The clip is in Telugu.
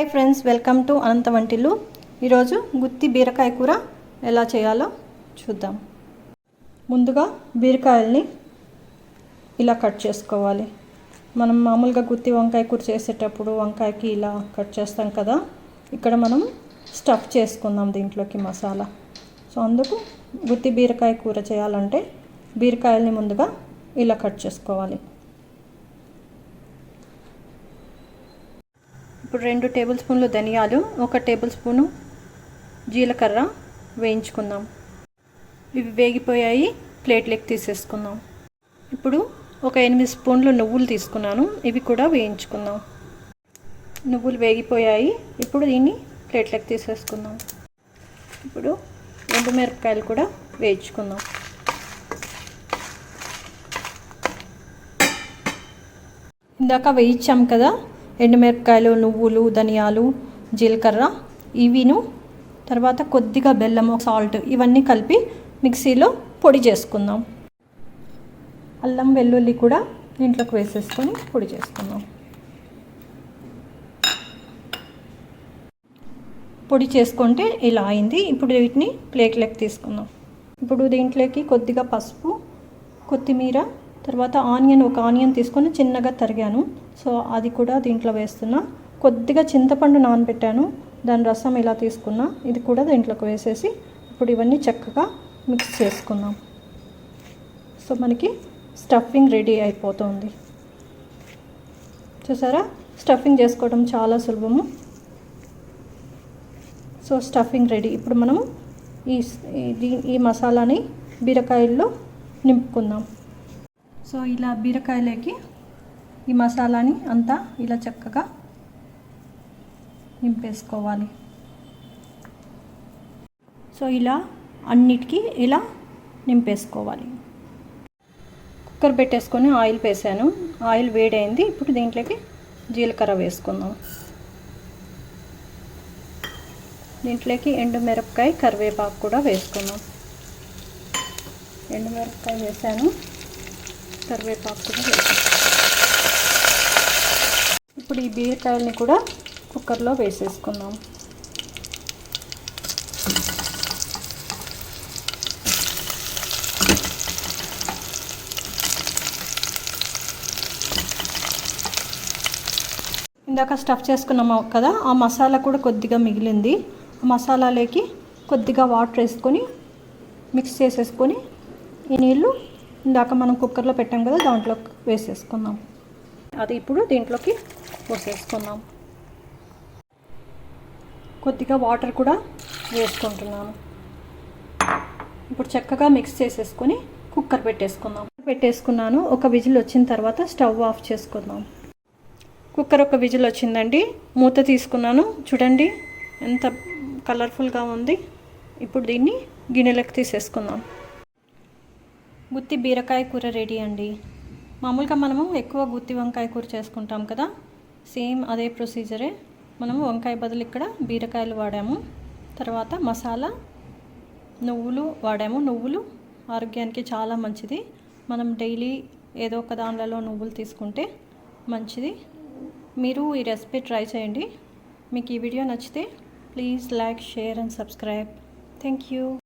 Hi friends welcome to Anantha వంటిల్లు ఈరోజు గుత్తి బీరకాయ కూర ఎలా చేయాలో చూద్దాం. ముందుగా బీరకాయల్ని ఇలా కట్ చేసుకోవాలి. మనం మామూలుగా గుత్తి వంకాయ కూర చేసేటప్పుడు వంకాయకి ఇలా కట్ చేస్తాం కదా. ఇక్కడ మనం స్టఫ్ చేసుకుందాం దీంట్లోకి మసాలా. సో అందుకు గుత్తి బీరకాయ కూర చేయాలంటే బీరకాయల్ని ముందుగా ఇలా కట్ చేసుకోవాలి. ఇప్పుడు రెండు టేబుల్ స్పూన్లు ధనియాలు ఒక టేబుల్ స్పూను జీలకర్ర వేయించుకుందాం. ఇవి వేగిపోయాయి ప్లేట్లోకి తీసేసుకుందాం. ఇప్పుడు ఒక ఎనిమిది స్పూన్లు నువ్వులు తీసుకున్నాను ఇవి కూడా వేయించుకుందాం. నువ్వులు వేగిపోయాయి ఇప్పుడు దీన్ని ప్లేట్లోకి తీసేసుకుందాం. ఇప్పుడు ఎండు మిరపకాయలు కూడా వేయించుకుందాం. ఇందాక వేయించాం కదా ఎండుమిరపకాయలు నువ్వులు ధనియాలు జీలకర్ర ఇవిను తర్వాత కొద్దిగా బెల్లము సాల్ట్ ఇవన్నీ కలిపి మిక్సీలో పొడి చేసుకుందాం. అల్లం వెల్లుల్లి కూడా దీంట్లోకి వేసేసుకొని పొడి చేసుకుందాం. పొడి చేసుకుంటే ఇలా అయింది. ఇప్పుడు వీటిని ప్లేట్లోకి తీసుకుందాం. ఇప్పుడు దీంట్లోకి కొద్దిగా పసుపు కొత్తిమీర తర్వాత ఆనియన్ ఒక ఆనియన్ తీసుకొని చిన్నగా తరిగాను. సో అది కూడా దీంట్లో వేస్తున్నా. కొద్దిగా చింతపండు నానబెట్టాను. దాని రసం ఇలా తీసుకున్నా. ఇది కూడా దీంట్లోకి వేసేసి ఇప్పుడు ఇవన్నీ చక్కగా మిక్స్ చేసుకుందాం. సో మనకి స్టఫింగ్ రెడీ అయిపోతుంది. చూసారా? స్టఫింగ్ చేసుకోవడం చాలా సులభము. సో స్టఫింగ్ రెడీ ఇప్పుడు మనము ఈ ఈ మసాలాని బీరకాయల్లో నింపుకుందాం. సో ఇలా బీరకాయలోకి ఈ మసాలాని అంతా ఇలా చక్కగా నింపేసుకోవాలి. సో ఇలా అన్నిటికీ ఇలా నింపేసుకోవాలి. కుక్కర్ పెట్టేసుకొని ఆయిల్ వేసాను. ఆయిల్ వేడైంది. ఇప్పుడు దీంట్లోకి జీలకర్ర వేసుకుందాం. దీంట్లోకి ఎండుమిరపకాయ కరివేపాకు కూడా వేసుకుందాం. ఎండుమిరపకాయ వేసాను. కరివేపాకు కూడా ఇప్పుడు ఈ బీరకాయలని కూడా కుక్కర్లో వేసేసుకుందాం. ఇందాక స్టఫ్ చేసుకున్నాము కదా ఆ మసాలా కూడా కొద్దిగా మిగిలింది. ఆ మసాలాలోకి కొద్దిగా వాటర్ వేసుకొని మిక్స్ చేసేసుకొని ఈ నీళ్ళు ఇందాక మనం కుక్కర్లో పెట్టాం కదా దాంట్లో వేసేసుకుందాం. అది ఇప్పుడు దీంట్లోకి పోసేసుకుందాం. కొద్దిగా వాటర్ కూడా వేసుకుంటున్నాను. ఇప్పుడు చక్కగా మిక్స్ చేసేసుకొని కుక్కర్ పెట్టేసుకుందాం. పెట్టేసుకున్నాను. ఒక విజిల్ వచ్చిన తర్వాత స్టవ్ ఆఫ్ చేసుకుందాం. కుక్కర్ ఒక విజిల్ వచ్చిందండి. మూత తీసుకున్నాను. చూడండి ఎంత కలర్ఫుల్గా ఉంది. ఇప్పుడు దీన్ని గిన్నెలకు తీసేసుకుందాం. గుత్తి బీరకాయ కూర రెడీ అండి. మామూలుగా మనము ఎక్కువ గుత్తి వంకాయ కూర చేసుకుంటాం కదా. సేమ్ అదే ప్రొసీజరే. మనము వంకాయ బదులు ఇక్కడ బీరకాయలు వాడాము. తర్వాత మసాలా నువ్వులు వాడాము. నువ్వులు ఆరోగ్యానికి చాలా మంచిది. మనం డైలీ ఏదో ఒక దానిలలో నువ్వులు తీసుకుంటే మంచిది. మీరు ఈ రెసిపీ ట్రై చేయండి. మీకు ఈ వీడియో నచ్చితే please like share and subscribe. Thank you.